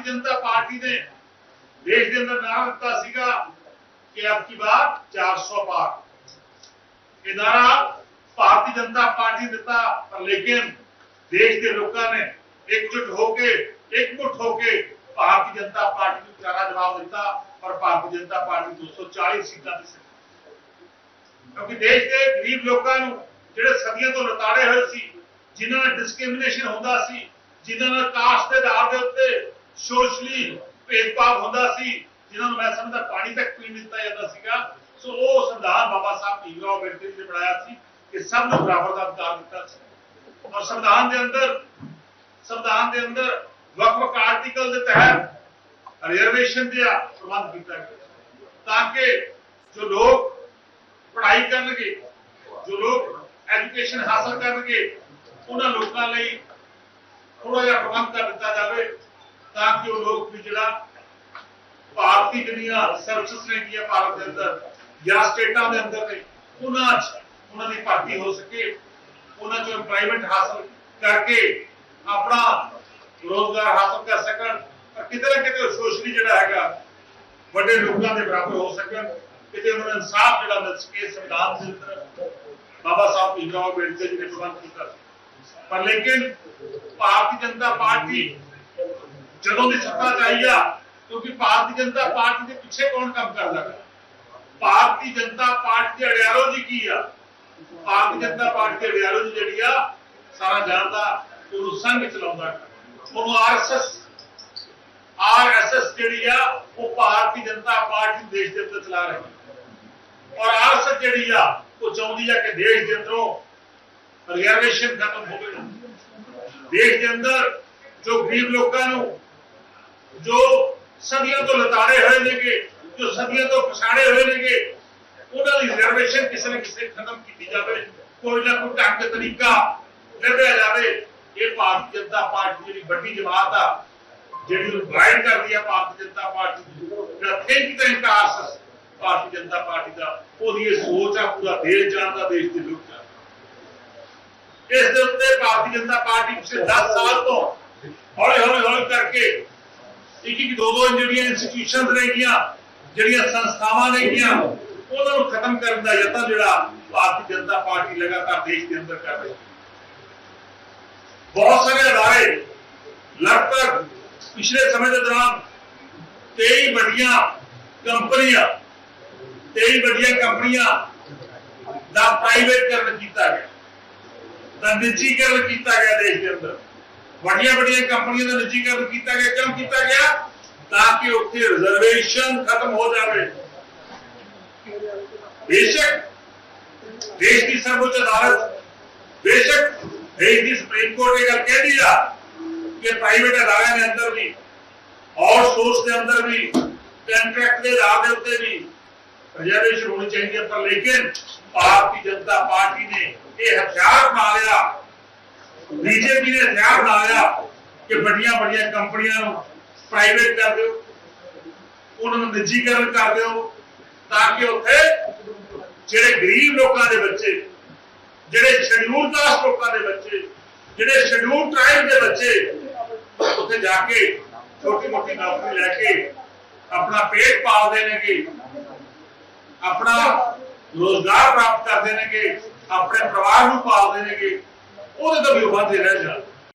ਭਾਰਤੀ Janata party ਨੇ ਦੇਸ਼ ਦੇ ਅੰਦਰ ਨਾਮ ਦਿੱਤਾ ਸੀਗਾ ਕਿ ਅਬ ਕੀ ਬਾਤ 400 ਪਾਰ। ਇਹ ਨਾਰਾ ਭਾਰਤੀ ਜਨਤਾ ਪਾਰਟੀ ਦਿੱਤਾ, ਪਰ ਲੇਕਿਨ ਦੇਸ਼ ਦੇ ਲੋਕਾਂ ਨੇ ਇਕਜੁੱਟ ਹੋ ਕੇ, ਇਕਮੁੱਠ ਹੋ ਕੇ ਭਾਰਤੀ ਜਨਤਾ ਪਾਰਟੀ ਨੂੰ ਕਰਾਰਾ ਜਵਾਬ ਦਿੱਤਾ ਔਰ ਭਾਰਤੀ ਜਨਤਾ ਪਾਰਟੀ 240 ਸੀਟਾਂ ਤੇ ਕਿਉਂਕਿ ਦੇਸ਼ ਦੇ ਗਰੀਬ ਲੋਕਾਂ ਨੂੰ ਜਿਹੜੇ ਸਦੀਆਂ ਤੋਂ ਲਤਾੜੇ ਹੋਏ ਸੀ, ਜਿਨ੍ਹਾਂ ਨਾਲ ਡਿਸਕ੍ਰਿਮੀਨੇਸ਼ਨ ਹੁੰਦਾ ਸੀ, ਜਿਨ੍ਹਾਂ ਨਾਲ ਕਾਸਟ ਦੇ ਆਧਾਰ ਦੇ ਉੱਤੇ ਸੋਸ਼ਲੀ ਭੇਦਭਾਵ ਹੁੰਦਾ ਸੀ, ਜਿਨ੍ਹਾਂ ਨੂੰ ਮੈਂ ਸਮਝਦਾ ਪਾਣੀ ਤੱਕ ਪੀਣ ਦਿੱਤਾ ਜਾਂਦਾ ਸੀਗਾ। ਸੋ ਉਹ ਸੰਵਿਧਾਨ ਬਾਬਾ ਸਾਹਿਬ ਭੀਮਰਾਓ ਅੰਬੇਡਕਰ ਜੀ ਨੇ ਬਣਾਇਆ ਸੀ ਕਿ ਸਭ ਨੂੰ ਬਰਾਬਰ ਦਾ ਅਧਿਕਾਰ ਦਿੱਤਾ ਸੀ। ਔਰ ਸੰਵਿਧਾਨ ਦੇ ਅੰਦਰ ਸੰਵਿਧਾਨ ਦੇ ਅੰਦਰ ਵੱਖ-ਵੱਖ ਆਰਟੀਕਲ ਦੇ ਤਹਿਤ ਰਿਜ਼ਰਵੇਸ਼ਨ ਦਾ ਪ੍ਰਬੰਧ ਕੀਤਾ ਗਿਆ। ਤਾਂ ਕਿ ਜੋ ਲੋਕ ਪੜ੍ਹਾਈ ਕਰਨਗੇ, ਜੋ ਲੋਕ ਐਜੂਕੇਸ਼ਨ ਹਾਸਲ ਕਰਨਗੇ, ਉਹਨਾਂ ਲੋਕਾਂ ਲਈ ਥੋੜਾ ਜਿਹਾ ਪ੍ਰਬੰਧ ਕਰ ਦਿੱਤਾ ਜਾਵੇ। ਤਾਂ ਕਿ ਉਹ ਲੋਕ ਵੀ ਜਿਹੜਾ ਭਾਰਤੀ ਜਿਹੜੀਆਂ ਸਰਵਿਸਿਜ਼ ਨੇ ਭਾਰਤ ਦੇ ਅੰਦਰ ਜਾਂ ਸਟੇਟਾਂ ਦੇ ਅੰਦਰ ਨੇ, ਉਹਨਾਂ 'ਚ ਉਹਨਾਂ ਦੀ ਭਰਤੀ ਹੋ ਸਕੇ, ਉਹਨਾਂ 'ਚੋਂ ਐਮਪਲੋਇਮੈਂਟ ਹਾਸਲ ਕਰਕੇ ਆਪਣਾ ਰੋਜ਼ਗਾਰ ਹਾਸਲ ਕਰ ਸਕਣ ਪਰ ਕਿਤੇ ਨਾ ਕਿਤੇ ਸੋਸ਼ਲੀ ਜਿਹੜਾ ਹੈਗਾ, ਵੱਡੇ ਲੋਕਾਂ ਦੇ ਬਰਾਬਰ ਹੋ ਸਕਣ, ਕਿਤੇ ਉਹਨਾਂ ਨੂੰ ਇਨਸਾਫ ਜਿਹੜਾ ਮਿਲ ਸਕੇ ਸੰਵਿਧਾਨ ਦੇ ਅੰਦਰ। ਬਾਬਾ ਸਾਹਿਬ ਭੀਮਰਾਓ ਅੰਬੇਡਕਰ ਜੀ ਨੇ ਪ੍ਰਬੰਧ ਕੀਤਾ ਪਰ ਲੇਕਿਨ ਭਾਰਤੀ ਜਨਤਾ ਪਾਰਟੀ ਜਦੋਂ ਦੀ ਸੱਤਾ 'ਚ ਆ, ਕਿਉਂਕਿ ਭਾਰਤੀ ਜਨਤਾ ਪਾਰਟੀ ਦੇ ਪਿੱਛੇ ਕੌਣ ਕੰਮ ਕਰਦਾ ਹੈ? ਭਾਰਤੀ ਜਨਤਾ ਪਾਰਟੀ ਦੀ ਅੜਿਆਲੋਜੀ ਕੀ ਆ? ਭਾਰਤੀ ਜਨਤਾ ਪਾਰਟੀ ਦੀ ਅੜਿਆਲੋਜੀ ਜਿਹੜੀ ਆ, ਸਾਰਾ ਜਾਣਦਾ ਉਹਨੂੰ ਸੰਘ ਚਲਾਉਂਦਾ ਉਹਨੂੰ ਆਰਐਸਐਸ ਆਰਐਸਐਸ ਜਿਹੜੀ ਆ, ਉਹ ਭਾਰਤੀ ਜਨਤਾ ਪਾਰਟੀ ਦੇਸ਼ ਦੇ ਅੰਦਰ ਚਲਾ ਰਹੀ ਔਰ ਆਰਐਸਐਸ ਜਿਹੜੀ ਆ, ਉਹ ਚਾਹੁੰਦੀ ਆ ਕਿ ਦੇਸ਼ ਦੇ ਅੰਦਰੋਂ ਰਿਜ਼ਰਵੇਸ਼ਨ ਖਤਮ ਹੋਵੇ। ਦੇਸ਼ ਦੇ ਅੰਦਰ ਜੋ ਗਰੀਬ ਲੋਕਾਂ ਨੂੰ ਜੋ ਸਦੀਆਂ ਤੋਂ ਲਤਾੜੇ ਹੋਏ ਨੇਗੇ, ਜੋ ਸਦੀਆਂ ਤੋਂ ਪਛਾੜੇ ਹੋਏ ਨੇਗੇ, ਉਹਨਾਂ ਦੀ ਰਿਜ਼ਰਵੇਸ਼ਨ ਕਿਸੇ ਨਾ ਕਿਸੇ ਖਤਮ ਕੀਤੀ ਜਾਵੇ। ਕੋਈ ਨਾ ਕੋਈ ਢੰਗ, ਤਰੀਕਾ ਲੱਭਿਆ ਜਾਵੇ। ਇਹ ਭਾਰਤੀ ਜਨਤਾ ਪਾਰਟੀ ਜਿਹੜੀ ਵੱਡੀ ਜਮਾਤ ਆ, ਜਿਹੜੀ ਨੂੰ ਗਾਈਡ ਕਰਦੀ ਆ ਭਾਰਤੀ ਜਨਤਾ ਪਾਰਟੀ ਜਿਹੜਾ think tank RSS Bharatiya Janata Party ਦਾ, ਉਹਦੀ ਇਹ ਸੋਚ ਆ, ਪੂਰਾ ਦੇਸ਼ ਜਾਣਦਾ, ਦੇਸ਼ ਦੇ ਲੋਕ ਇਸ ਦੇ ਉੱਤੇ ਭਾਰਤੀ ਜਨਤਾ ਪਾਰਟੀ ਪਿਛਲੇ 10 ਸਾਲ ਤੋਂ ਹੌਲੀ ਹੌਲੀ ਹੌਲੀ ਕਰਕੇ ਇੱਕ ਇੱਕ ਦੋ ਦੋ ਜਿਹੜੀਆਂ ਇੰਸਟੀਟਿਊਸ਼ਨਸ ਨੇਗੀਆਂ ਜਿਹੜੀਆਂ ਸੰਸਥਾਵਾਂ ਨੇਗੀਆਂ ਉਹਨਾਂ ਨੂੰ ਖਤਮ ਕਰਨ ਦਾ ਯਤਨ ਜਿਹੜਾ ਭਾਰਤੀ ਜਨਤਾ ਪਾਰਟੀ ਲਗਾਤਾਰ ਦੇਸ਼ ਦੇ ਅੰਦਰ ਕਰ ਰਹੀ ਹੈ। ਬਹੁਤ ਸਾਰੇ ਅਦਾਰੇ ਲਗਭਗ ਪਿਛਲੇ ਸਮੇਂ ਦੇ ਦੌਰਾਨ 23 ਵੱਡੀਆਂ ਕੰਪਨੀਆਂ 23 ਵੱਡੀਆਂ ਕੰਪਨੀਆਂ ਦਾ ਪ੍ਰਾਈਵੇਟਕਰਨ ਕੀਤਾ ਗਿਆ, ਦਾ ਨਿੱਜੀਕਰਨ ਕੀਤਾ ਗਿਆ ਦੇਸ਼ ਦੇ ਅੰਦਰ। ਵੱਡੀਆਂ ਵੱਡੀਆਂ ਕੰਪਨੀਆਂ ਦਾ ਨਿੱਜੀਕਰਨ ਕੀਤਾ ਗਿਆ ਕਿਉਂ ਕੀਤਾ ਗਿਆ, ਤਾਂ ਕਿ ਉੱਥੇ ਰਿਜ਼ਰਵੇਸ਼ਨ ਖਤਮ ਹੋ ਜਾਵੇ। ਬੇਸ਼ੱਕ, ਦੇਸ਼ ਦੀ ਸਰਵਉੱਚ ਅਦਾਲਤ, ਬੇਸ਼ੱਕ, ਦੇਸ਼ ਦੀ ਸੁਪਰੀਮ ਕੋਰਟ ਇਹ ਗੱਲ ਕਹਿੰਦੀ ਆ ਕਿ ਪ੍ਰਾਈਵੇਟ ਅਦਾਰਿਆਂ ਦੇ ਅੰਦਰ ਵੀ ਔਰ ਸੋਰਸ ਦੇ ਅੰਦਰ ਵੀ ਕੰਟਰੈਕਟ ਦੇ ਆਧਾਰ ਦੇ ਉੱਤੇ ਵੀ ਰਿਜ਼ਰਵੇਸ਼ਨ ਹੋਣੀ ਚਾਹੀਦੀ ਹੈ ਪਰ ਲੇਕਿਨ ਭਾਰਤੀ ਜਨਤਾ ਪਾਰਟੀ ਨੇ ਇਹ ਹਥਿਆਰ ਬਣਾ ਲਿਆ। ਬੀਜੇਪੀ ਨੇ ਹਥਿਆਰ ਬਣਾਇਆ ਕਿ ਵੱਡੀਆਂ ਵੱਡੀਆਂ ਕੰਪਨੀਆਂ ਨੂੰ ਪ੍ਰਾਈਵੇਟ ਕਰ ਦਿਓ, ਉਹਨਾਂ ਨੂੰ ਨਿੱਜੀਕਰਨ ਕਰ ਦਿਓ, ਤਾਂ ਕਿ ਉੱਥੇ ਜਿਹੜੇ ਗਰੀਬ ਲੋਕਾਂ ਦੇ ਬੱਚੇ, ਜਿਹੜੇ ਸ਼ਡਿਊਲ ਕਾਸਟ ਲੋਕਾਂ ਦੇ ਬੱਚੇ, ਜਿਹੜੇ ਸ਼ਡਿਊਲ ਟ੍ਰਾਈਬ ਦੇ ਬੱਚੇ, ਉੱਥੇ ਜਾ ਕੇ ਛੋਟੀ ਮੋਟੀ ਨੌਕਰੀ ਲੈ ਕੇ ਆਪਣਾ ਪੇਟ ਪਾਲਦੇ ਨੇਗੇ, ਆਪਣਾ ਰੋਜ਼ਗਾਰ ਪ੍ਰਾਪਤ ਕਰਦੇ ਨੇਗੇ, ਆਪਣੇ ਪਰਿਵਾਰ ਨੂੰ ਪਾਲਦੇ ਨੇਗੇ ਉਹਦੇ ਤੋਂ ਵੀ ਵਾਧੇ ਰਹਿ ਜਾਣ